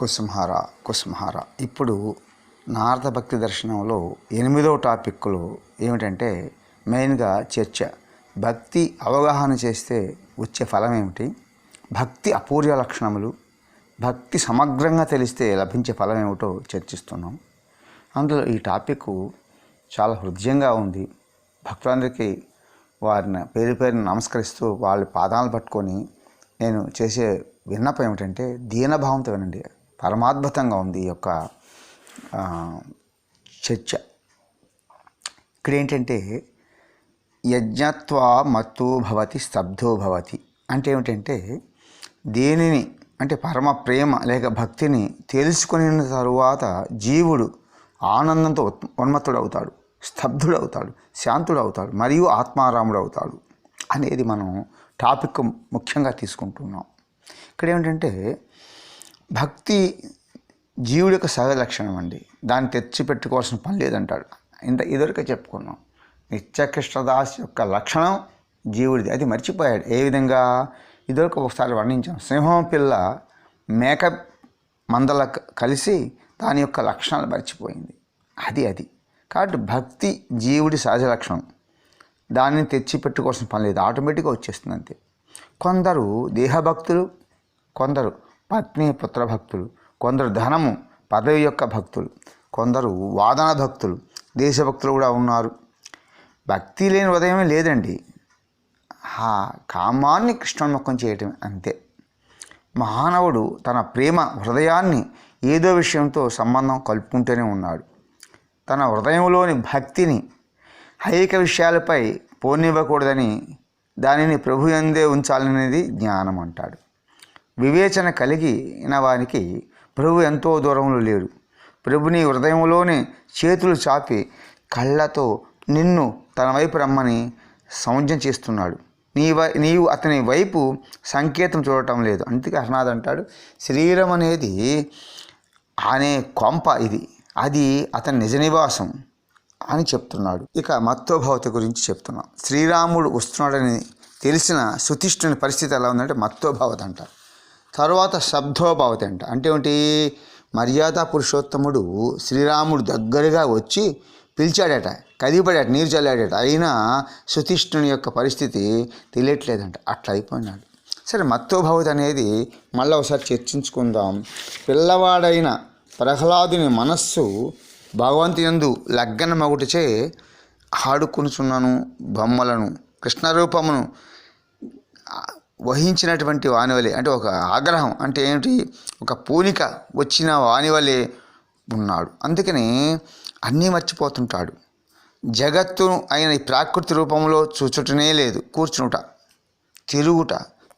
కుసుమహార కుసుమహార. ఇప్పుడు నారద భక్తి దర్శనంలో ఎనిమిదో టాపిక్లు ఏమిటంటే మెయిన్గా చర్చ. భక్తి అవగాహన చేస్తే వచ్చే ఫలం ఏమిటి? భక్తి అపూర్వ లక్షణములు భక్తి సమగ్రంగా తెలిస్తే లభించే ఫలం ఏమిటో చర్చిస్తున్నాం. అందులో ఈ టాపిక్ చాలా హృదయంగా ఉంది. భక్తులందరికీ వారిని పేరు పేరుని నమస్కరిస్తూ వాళ్ళ పాదాలు పట్టుకొని నేను చేసే విన్నపం ఏమిటంటే దీనభావంతో వినండి. పరమాద్భుతంగా ఉంది ఈ యొక్క చర్చ. ఇక్కడ ఏంటంటే యజ్ఞత్వా మత్తు భవతి స్తబ్ధో భవతి. అంటే ఏమిటంటే దేనిని అంటే పరమ ప్రేమ లేక భక్తిని తెలుసుకుని తరువాత జీవుడు ఆనందంతో ఉన్మత్తుడవుతాడు స్తబ్దుడవుతాడు శాంతుడవుతాడు మరియు ఆత్మారాముడు అవుతాడు అనేది మనం టాపిక్ ముఖ్యంగా తీసుకుంటున్నాం. ఇక్కడ ఏమిటంటే భక్తి జీవుడి యొక్క సహజ లక్షణం అండి. దాన్ని తెచ్చిపెట్టుకోవాల్సిన పని లేదంటాడు. ఇంత ఇదివరకే చెప్పుకున్నాం. నిత్యకృష్ణదాస్ యొక్క లక్షణం జీవుడిది. అది మర్చిపోయాడు. ఏ విధంగా? ఇదివరకు ఒకసారి వర్ణించాం. సింహం పిల్ల మేక మందల కలిసి దాని యొక్క లక్షణాలు మర్చిపోయింది. అది అది. కాబట్టి భక్తి జీవుడి సహజ లక్షణం. దానిని తెచ్చి పెట్టుకోవాల్సిన పని లేదు. ఆటోమేటిక్గా వచ్చేస్తుంది అంతే. కొందరు దేహభక్తులు కొందరు పత్ని పుత్ర భక్తులు కొందరు ధనము పదవి యొక్క భక్తులు కొందరు వాదన భక్తులు దేశభక్తులు కూడా ఉన్నారు. భక్తి లేని ఉదయమే లేదండి. ఆ కామాన్ని కృష్ణోన్ముఖం చేయటం అంతే. మానవుడు తన ప్రేమ హృదయాన్ని ఏదో విషయంతో సంబంధం కలుపుకుంటూనే ఉన్నాడు. తన హృదయంలోని భక్తిని హైక విషయాలపై పోనివ్వకూడదని దానిని ప్రభు ఎందే ఉంచాలనేది జ్ఞానం అంటాడు వివేచన కలిగిన వారికి ప్రభు ఎంతో దూరంలో లేడు. ప్రభుని హృదయంలోనే చేతులు చాపి కళ్ళతో నిన్ను తన వైపు రమ్మని సౌజ్యం చేస్తున్నాడు. నీ వై నీవు అతని వైపు సంకేతం చూడటం లేదు. అందుకే హర్నాథ్ అంటాడు శరీరం అనేది అనే కొంప ఇది. అది అతని నిజ నివాసం అని చెప్తున్నాడు. ఇక మత్తోభావత గురించి చెప్తున్నాం. శ్రీరాముడు వస్తున్నాడని తెలిసిన సుతిష్ఠుని పరిస్థితి ఎలా ఉందంటే మత్తోభావత అంటారు తర్వాత శబ్దోభావత అంట. అంటే ఏంటి మర్యాద పురుషోత్తముడు శ్రీరాముడు దగ్గరగా వచ్చి పిలిచాడట కదిపడాట నీరు చల్లాడట. అయినా సుతిష్ఠుని యొక్క పరిస్థితి తెలియట్లేదంట. అట్లా అయిపోయినాడు. సరే మత్తోభావత అనేది మళ్ళీ ఒకసారి చర్చించుకుందాం. పిల్లవాడైన ప్రహ్లాదుని మనస్సు భగవంతుయందు లగ్గన మగుటిచే ఆడుకునుచున్నాను బొమ్మలను కృష్ణ రూపమును వహించినటువంటి వానివలే. అంటే ఒక ఆగ్రహం. అంటే ఏమిటి? ఒక పూనిక వచ్చిన వానివలే ఉన్నాడు. అందుకని అన్నీ మర్చిపోతుంటాడు. జగత్తు అయిన ప్రాకృతి రూపంలో చూచుటనే లేదు. కూర్చునుట తిరుగుట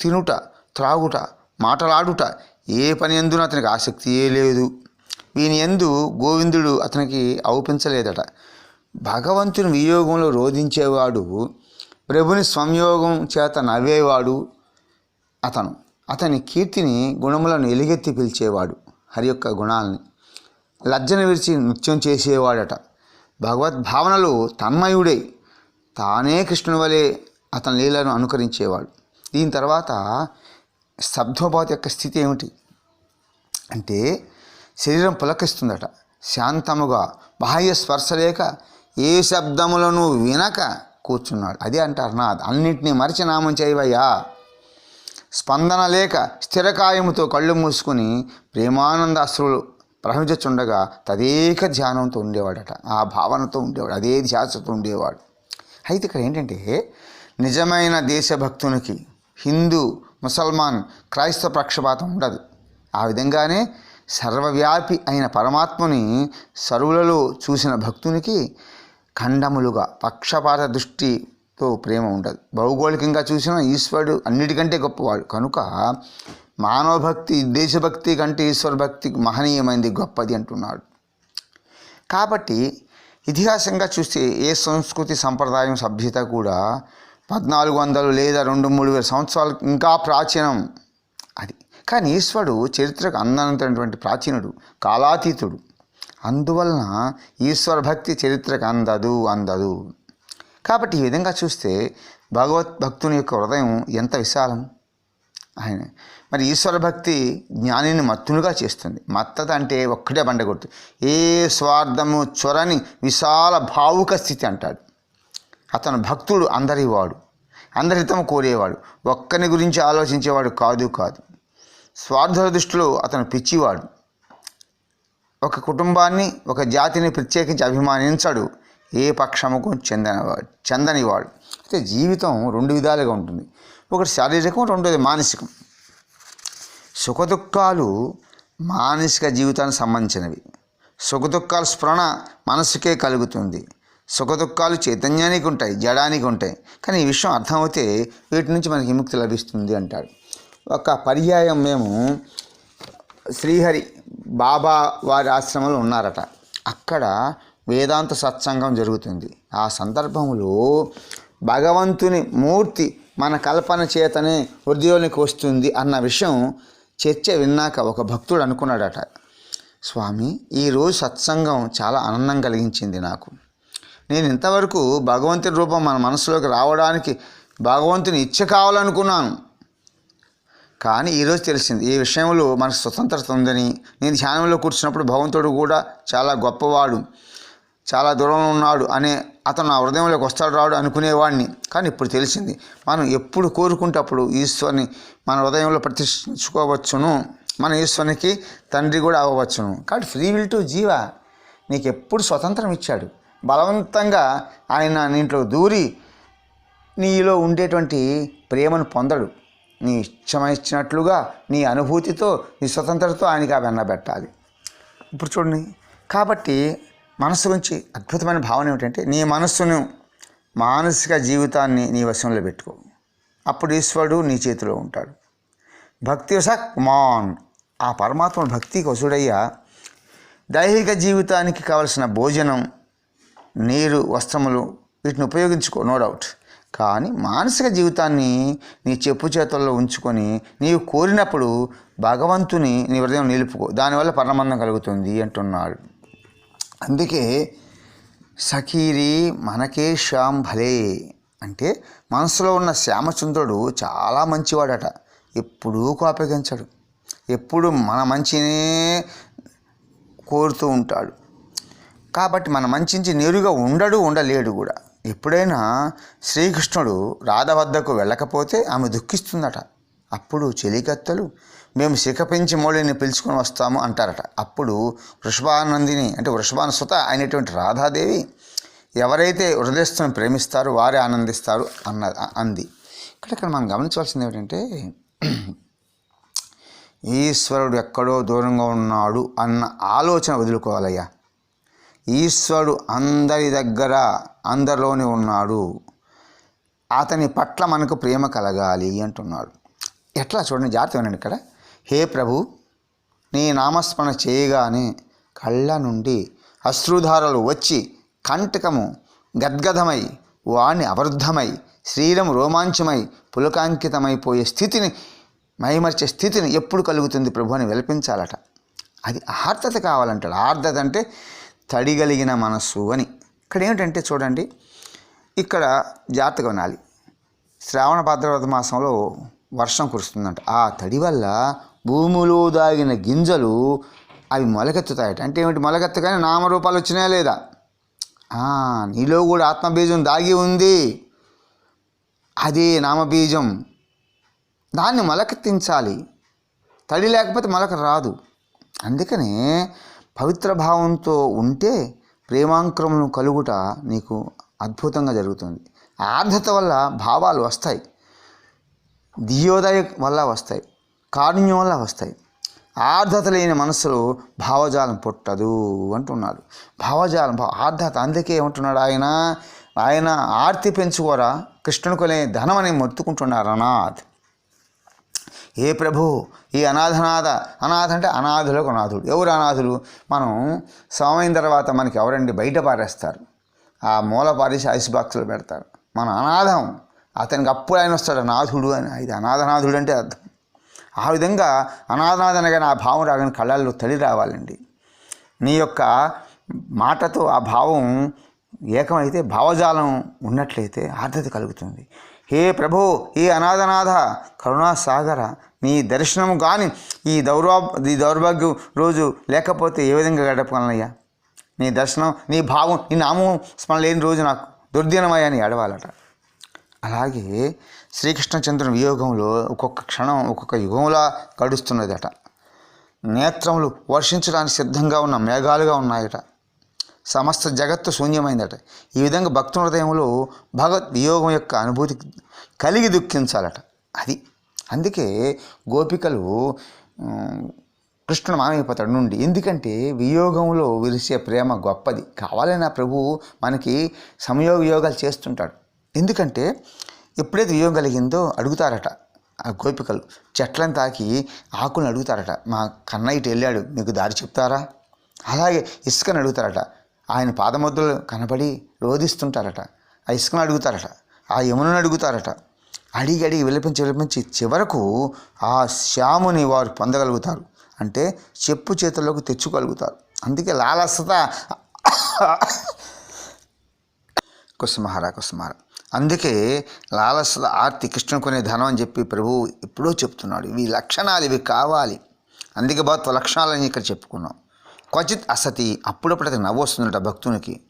తినుట త్రాగుట మాటలాడుట ఏ పని ఎందున అతనికి ఆసక్తియే లేదు. వీని ఎందు గోవిందుడు అతనికి ఔపించలేదట. భగవంతుని వియోగంలో రోధించేవాడు ప్రభుని సంయోగం చేత నవ్వేవాడు అతను. అతని కీర్తిని గుణములను ఎలుగెత్తి పిలిచేవాడు. హరి యొక్క గుణాలని. లజ్జను విరిచి నృత్యం చేసేవాడట. భగవద్భావనలో తన్మయుడై. తానే కృష్ణుని వలె అతని లీలను అనుకరించేవాడు. దీని తర్వాత స్తబ్ధోపాతి యొక్క స్థితి ఏమిటి? అంటే శరీరం పులకిస్తుందట. శాంతముగా బాహ్య స్పర్శ లేక ఏ శబ్దములను వినక కూర్చున్నాడు. అదే అంటారు నాథ్. అన్నింటినీ మరిచి నామం చేయవయ్యా. స్పందన లేక స్థిరకాయముతో కళ్ళు మూసుకుని ప్రేమానంద అశ్రులు ప్రవహించుండగా తదేక ధ్యానంతో ఉండేవాడట. ఆ భావనతో ఉండేవాడు అదే ధ్యాసతో ఉండేవాడు. అయితే ఇక్కడ ఏంటంటే నిజమైన దేశభక్తునికి హిందూ ముసల్మాన్ క్రైస్తవ పక్షపాతం ఉండదు. ఆ విధంగానే సర్వవ్యాపి అయిన పరమాత్మని సర్వులలో చూసిన భక్తునికి ఖండములుగా పక్షపాత దృష్టి తో ప్రేమ ఉండదు భౌగోళికంగా చూసినా ఈశ్వరుడు అన్నిటికంటే గొప్పవాడు. కనుక మానవభక్తి దేశభక్తి కంటే ఈశ్వర భక్తి మహనీయమైనది గొప్పది అంటున్నాడు. కాబట్టి ఇతిహాసంగా చూస్తే ఏ సంస్కృతి సంప్రదాయం సభ్యత కూడా పద్నాలుగు వందలు లేదా రెండు మూడు వేల సంవత్సరాలు ఇంకా ప్రాచీనం. అది. కానీ ఈశ్వరుడు చరిత్రకు అందనంతటువంటి ప్రాచీనుడు కాలాతీతుడు. అందువలన ఈశ్వర భక్తి చరిత్రకు అందదు అందదు. కాబట్టి ఈ విధంగా చూస్తే భగవత్ భక్తుని యొక్క హృదయం ఎంత విశాలం. ఆయన మరి ఈశ్వర భక్తి జ్ఞానిని మత్తునుగా చేస్తుంది. మత్తత అంటే ఒక్కటే బండగొడుతు ఏ స్వార్థము చొరని విశాల భావుక స్థితి అంటాడు. అతను భక్తుడు అందరివాడు అందరితం కోరేవాడు. ఒక్కని గురించి ఆలోచించేవాడు కాదు కాదు. స్వార్థుల దృష్టిలో అతను పిచ్చివాడు. ఒక కుటుంబాన్ని ఒక జాతిని ప్రత్యేకించి అభిమానించడు. ఏ పక్షముకు చెందనివాడు చెందనివాడు? అయితే జీవితం రెండు విధాలుగా ఉంటుంది. ఒకటి శారీరకం రెండోది మానసికం. సుఖదుఖాలు మానసిక జీవితానికి సంబంధించినవి. సుఖదుఖాల స్ఫురణ మనసుకే కలుగుతుంది. సుఖదుఖాలు చైతన్యానికి ఉంటాయి జడానికి ఉంటాయి. కానీ ఈ విషయం అర్థమైతే వీటి నుంచి మనకి విముక్తి లభిస్తుంది అంటాడు ఒక పర్యాయం మేము శ్రీహరి బాబా వారి ఆశ్రమంలో ఉన్నారట. అక్కడ వేదాంత సత్సంగం జరుగుతుంది. ఆ సందర్భంలో భగవంతుని మూర్తి మన కల్పన చేతనే హృదయంలోకి వస్తుంది అన్న విషయం చర్చ విన్నాక ఒక భక్తుడు అనుకున్నాడట. స్వామి ఈరోజు సత్సంగం చాలా ఆనందం కలిగించింది నాకు. నేను ఇంతవరకు భగవంతుని రూపం మన మనసులోకి రావడానికి భగవంతుని ఇచ్చ కావాలనుకున్నాను. కానీ ఈరోజు తెలిసింది ఈ విషయంలో మనకు స్వతంత్రత ఉందని. నేను ధ్యానంలో కూర్చున్నప్పుడు భగవంతుడు కూడా చాలా గొప్పవాడు. చాలా దూరంలో ఉన్నాడు అనే అతను నా హృదయంలోకి వస్తాడు రాడు అనుకునేవాడిని. కానీ ఇప్పుడు తెలిసింది మనం ఎప్పుడు కోరుకుంటే అప్పుడు ఈశ్వరుని మన హృదయంలో ప్రతిష్ఠించుకోవచ్చును. మన ఈశ్వరునికి తండ్రి కూడా అవ్వవచ్చును. కాబట్టి ఫ్రీ విల్ టు జీవ నీకు ఎప్పుడు స్వతంత్రం ఇచ్చాడు. బలవంతంగా ఆయన నీంట్లో దూరి నీలో ఉండేటువంటి ప్రేమను పొందడు. నీ ఇష్టమిచ్చినట్లుగా నీ అనుభూతితో నీ స్వతంత్రతో ఆయనకి అవి అన్నబెట్టాలి. ఇప్పుడు చూడండి కాబట్టి మనస్సు నుంచి అద్భుతమైన భావన ఏమిటంటే నీ మనస్సును మానసిక జీవితాన్ని నీ వశంలో పెట్టుకో. అప్పుడు ఈశ్వరుడు నీ చేతిలో ఉంటాడు. భక్తి మాన్ ఆ పరమాత్మ భక్తి కొసుడయ్యా దైహిక జీవితానికి కావలసిన భోజనం నీరు వస్త్రములు వీటిని ఉపయోగించుకో నో డౌట్ కానీ మానసిక జీవితాన్ని నీ చెప్పు చేతుల్లో ఉంచుకొని నీవు కోరినప్పుడు భగవంతుని నీ హృదయం నిలుపుకో. దానివల్ల పరమానందం కలుగుతుంది అంటున్నాడు. అందుకే సఖీరి మనకే శ్యామ్ భలే అంటే మనసులో ఉన్న శ్యామచంద్రుడు చాలా మంచివాడట. ఎప్పుడూ కోపగించడు. ఎప్పుడు మన మంచినే కోరుతూ ఉంటాడు. కాబట్టి మన మంచి నేరుగా ఉండడు ఉండలేడు కూడా. ఎప్పుడైనా శ్రీకృష్ణుడు రాధ వద్దకు వెళ్ళకపోతే ఆమె దుఃఖిస్తుందట. అప్పుడు చెలికత్తలు మేము శిఖ పెంచి మౌళిని పిలుచుకొని వస్తాము అంటారట. అప్పుడు వృషభానందిని అంటే వృషభానుసుత అయినటువంటి రాధాదేవి ఎవరైతే హృదయస్థుని ప్రేమిస్తారో వారే ఆనందిస్తారు అన్న అంది. ఇక్కడ ఇక్కడ మనం గమనించవలసింది ఏమిటంటే ఈశ్వరుడు ఎక్కడో దూరంగా ఉన్నాడు అన్న ఆలోచన వదులుకోవాలయ్యా. ఈశ్వరుడు అందరి దగ్గర అందరిలోనే ఉన్నాడు. అతని పట్ల మనకు ప్రేమ కలగాలి అంటున్నాడు. ఎట్లా చూడండి జాగ్రత్త వినండి ఇక్కడ. హే ప్రభు నీ నామస్మరణ చేయగానే కళ్ళ నుండి అశ్రుధారలు వచ్చి కంటకము గద్గదమై వాణ్ణి అవరుద్ధమై శరీరం రోమాంచమై పులకాంకితమైపోయే స్థితిని మైమర్చే స్థితిని ఎప్పుడు కలుగుతుంది ప్రభు అని విలపించాలట. అది ఆర్ద్రత కావాలంటాడు. ఆర్ద్రత అంటే తడిగలిగిన మనస్సు అని. ఇక్కడ ఏమిటంటే చూడండి ఇక్కడ జాగ్రత్తగా వినాలి శ్రావణ భాద్రపద మాసంలో వర్షం కురుస్తుందంట. ఆ తడి వల్ల భూమిలో దాగిన గింజలు అవి మొలకెత్తుతాయట. అంటే ఏమిటి? మొలకెత్తగానే నామరూపాలు వచ్చినాయా లేదా? నీలో కూడా ఆత్మబీజం దాగి ఉంది. అదే నామబీజం. దాన్ని మొలకెత్తించాలి. తడి లేకపోతే మొలక రాదు. అందుకనే పవిత్ర భావంతో ఉంటే ప్రేమాంక్రమం కలుగుట నీకు అద్భుతంగా జరుగుతుంది. ఆర్ధత వల్ల భావాలు వస్తాయి. దియోదయ వల్ల వస్తాయి. కారుణ్యం వల్ల వస్తాయి. ఆర్ధత లేని మనసులో భావజాలం పుట్టదు అంటున్నాడు. భావజాలం భా- అందుకే ఏమంటున్నాడు ఆయన? ఆయన ఆర్తి పెంచుకోరా కృష్ణుని కొనే ధనం అని మొత్తుకుంటున్నారు అనాథ్. ఏ ప్రభు ఈ అనాథనాథ అనాథ అంటే అనాథులకు అనాథుడు. ఎవరు అనాథులు? మనం సమయం తర్వాత మనకి ఎవరండి బయట పారేస్తారు? ఆ మూల పారేసి ఐస్ బాక్స్లో పెడతారు. మన అనాథం అతనికి అప్పుడు ఆయన వస్తాడు అనాథుడు అని. ఇది అనాథనాథుడు అంటే అర్థం. ఆ విధంగా అనాథనాథ నా ఆ భావం రాగానే కళ్ళల్లో తడి రావాలండి. నీ యొక్క మాటతో ఆ భావం ఏకమైతే భావజాలం ఉన్నట్లయితే ఆర్ద్రత కలుగుతుంది. హే ప్రభో హే అనాథనాథ కరుణాసాగర నీ దర్శనం కానీ ఈ దౌర్వా ఈ దౌర్భాగ్యం రోజు లేకపోతే ఏ విధంగా గడపగలనయ్యా నీ దర్శనం నీ భావం నీ నామం స్మరణ లేని రోజు నాకు దుర్దినమయ్యా అని ఏడవాలట. అలాగే శ్రీకృష్ణచంద్రుని వియోగంలో ఒక్కొక్క క్షణం ఒక్కొక్క యుగంలా గడుస్తున్నదట. నేత్రములు వర్షించడానికి సిద్ధంగా ఉన్న మేఘాలుగా ఉన్నాయట. సమస్త జగత్తు శూన్యమైందట. ఈ విధంగా భక్తుల హృదయంలో భగవద్ వియోగం యొక్క అనుభూతి కలిగి దుఃఖించాలట. అది. అందుకే గోపికలు కృష్ణుడు మామైపోతాడు నుండి ఎందుకంటే వియోగంలో విరిసే ప్రేమ గొప్పది. కావాలన్నా ప్రభు మనకి సంయోగ యోగాలు చేస్తుంటాడు. ఎందుకంటే ఎప్పుడైతే వియోగం కలిగిందో అడుగుతారట ఆ గోపికలు. చెట్లను తాకి ఆకులను అడుగుతారట. మా కన్నయ్య ఇటు వెళ్ళాడు మీకు దారి చెప్తారా? అలాగే ఇసుకను అడుగుతారట. ఆయన పాదముద్రలు కనబడి రోధిస్తుంటారట. ఆ ఇసుకను అడుగుతారట. ఆ యమునను అడుగుతారట. అడిగి అడిగి విలపించి విలపించి చివరకు ఆ శ్యాముని వారు పొందగలుగుతారు. అంటే చెప్పు చేతుల్లోకి తెచ్చుకోగలుగుతారు. అందుకే లాలసత. కుసుమహార కుసుమహారా అందుకే లాలస ఆర్తి కృష్ణ కొనే ధనం అని చెప్పి ప్రభువు ఎప్పుడో చెప్తున్నాడు. ఇవి లక్షణాలు ఇవి కావాలి. అందుకే భక్త లక్షణాలని ఇక్కడ చెప్పుకున్నాం. క్వచిత్ అసతి అప్పుడప్పుడు అతను నవ్వు వస్తుందట భక్తునికి.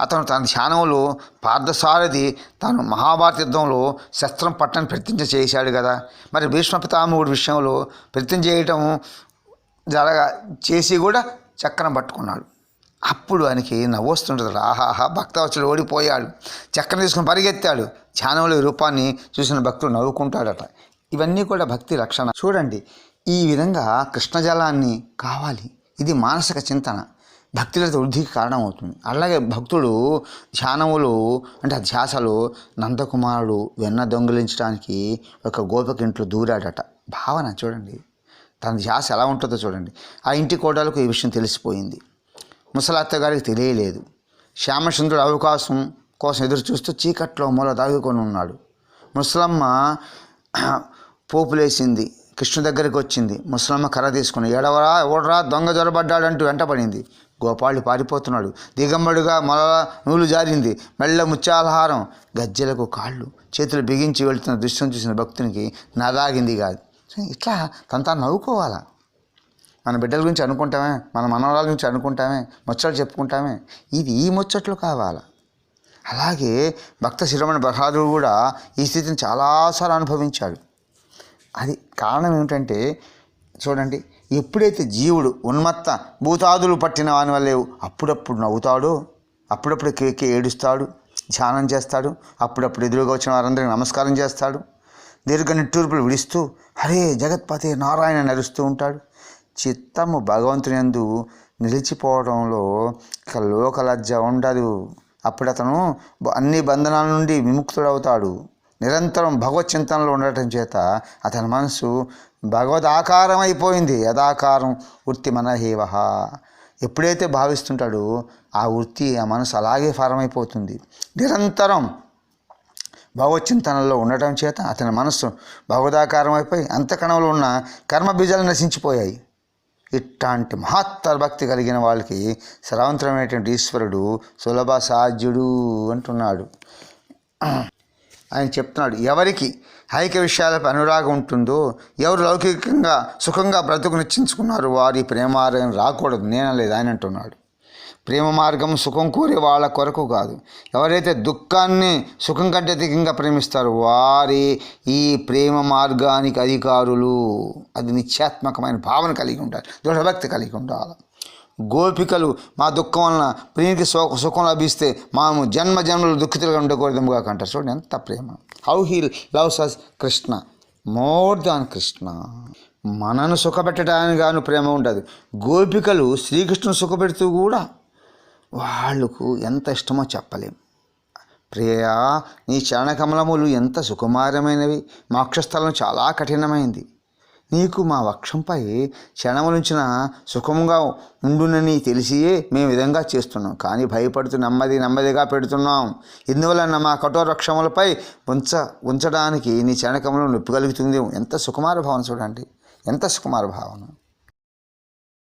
అతను తన ధ్యానంలో పార్థసారథి తాను మహాభారత యుద్ధంలో శస్త్రం పట్టని ప్రతిజ్ఞ చేశాడు కదా. మరి భీష్మపితామహుడి విషయంలో ప్రతిజ్ఞ చేయటం జరగ చేసి కూడా చక్రం పట్టుకున్నాడు. అప్పుడు ఆయనకి నవ్వొస్తుంటుంది ఆహాహా భక్తవచ్చుడు ఓడిపోయాడు. చక్కని తీసుకుని పరిగెత్తాడు. ధ్యానంలో రూపాన్ని చూసిన భక్తుడు నవ్వుకుంటాడట. ఇవన్నీ కూడా భక్తి రక్షణ. చూడండి ఈ విధంగా కృష్ణజలాన్ని కావాలి. ఇది మానసిక చింతన. భక్తులతో వృద్ధికి కారణమవుతుంది. అలాగే భక్తుడు ధ్యానములు అంటే ఆ నందకుమారుడు వెన్న దొంగిలించడానికి ఒక గోపిక ఇంట్లో దూరాడట. భావన చూడండి తన ధ్యాస ఎలా ఉంటుందో చూడండి. ఆ ఇంటి కోడలకు ఈ విషయం తెలిసిపోయింది. ముసలత్త గారికి తెలియలేదు. శ్యామచంద్రుడు అవకాశం కోసం ఎదురు చూస్తూ చీకట్లో మూల దాగుకొని ఉన్నాడు. ముసలమ్మ పోపులేసింది. కృష్ణ దగ్గరికి వచ్చింది. ముసలమ్మ కర్ర తీసుకుని ఎడవరా ఓడరా దొంగ జ్వరబడ్డాడంటూ వెంటపడింది. గోపాలుడు పారిపోతున్నాడు. దిగంబడుగా మొల నూలు జారింది. మెల్ల ముత్యాలహారం. గజ్జెలకు కాళ్ళు. చేతులు బిగించి వెళ్తున్న దృశ్యం చూసిన భక్తునికి నదాగింది కాదు. ఇట్లా తంతా నవ్వుకోవాలా? మన బిడ్డల గురించి అనుకుంటామే మన మనవరాల గురించి అనుకుంటామే ముచ్చట్లు చెప్పుకుంటామే. ఇది ఈ ముచ్చట్లు కావాలా? అలాగే భక్త శిరోమణి బహాదుడు కూడా ఈ స్థితిని చాలాసార్లు అనుభవించాడు. అది కారణం ఏమిటంటే చూడండి ఎప్పుడైతే జీవుడు ఉన్మత్త భూతాదులు పట్టిన వాని వల్లే అప్పుడప్పుడు నవ్వుతాడో అప్పుడప్పుడు కేకే ఏడుస్తాడు ధ్యానం చేస్తాడు అప్పుడప్పుడు ఎదురుగా వచ్చిన వారందరికీ నమస్కారం చేస్తాడు దీర్ఘ నిట్టూర్పులు విడుస్తూ హరే జగత్పతి నారాయణ నరుస్తూ ఉంటాడు. చిత్తము భగవంతుని యందు నిలిచిపోవడంలో ఇక లోకలజ్జ ఉండదు. అప్పుడు అతను అన్ని బంధనాల నుండి విముక్తుడవుతాడు. నిరంతరం భగవత్ చింతనలో ఉండటం చేత అతని మనసు భగవద్ ఆకారం అయిపోయింది యథాకారం వృత్తి మనహేవ. ఎప్పుడైతే భావిస్తుంటాడో ఆ వృత్తి ఆ మనసు అలాగే ఫారం అయిపోతుంది నిరంతరం భగవచ్చింతనలో ఉండటం చేత అతని మనస్సు భగవదాకారం అయిపోయి అంతకణంలో ఉన్న కర్మ బీజాలు నశించిపోయాయి. ఇట్లాంటి మహత్తర భక్తి కలిగిన వాళ్ళకి సర్వంతరమైనటువంటి ఈశ్వరుడు సులభ సాధ్యుడు అంటున్నాడు. ఆయన చెప్తున్నాడు ఎవరికి ఐక విషయాలపై అనురాగం ఉంటుందో ఎవరు లౌకికంగా సుఖంగా బ్రతుకు నిశ్చించుకున్నారు వారి ప్రేమారయం రాకూడదు నేనలేదు ఆయన అంటున్నాడు. ప్రేమ మార్గం సుఖం కోరే వాళ్ళ కొరకు కాదు. ఎవరైతే దుఃఖాన్ని సుఖం కంటే అధికంగా ప్రేమిస్తారో వారి ఈ ప్రేమ మార్గానికి అధికారులు. అది నిత్యాత్మకమైన భావన కలిగి ఉండాలి. దృఢభక్తి కలిగి ఉండాలి. గోపికలు మా దుఃఖం వలన ప్రియునికి సుఖ సుఖం లభిస్తే మాము జన్మ జన్మలు దుఃఖితులుగా ఉండకూడదుగా అంటారు. చూడండి ఎంత ప్రేమ. How he loves us Krishna more than Krishna మనను సుఖపెట్టడానికి గాను ప్రేమ ఉండదు. గోపికలు శ్రీకృష్ణుని సుఖపెడుతూ కూడా వాళ్ళకు ఎంత ఇష్టమో చెప్పలేం. ప్రియా నీ చరణకమలములు ఎంత సుకుమారమైనవి. మోక్షస్థలం చాలా కఠినమైంది. నీకు మా వక్షంపై క్షణములుంచిన సుఖముగా ఉండునని తెలిసియే మేము విధంగా చేస్తున్నాం. కానీ భయపడుతూ నెమ్మది నెమ్మదిగా పెడుతున్నాం. ఇందువలన మా కఠోర వృక్షములపై ఉంచ ఉంచడానికి నీ చరణకములు నొప్పి కలుగుతుంది ఎంత సుకుమార భావన చూడండి. ఎంత సుకుమార భావన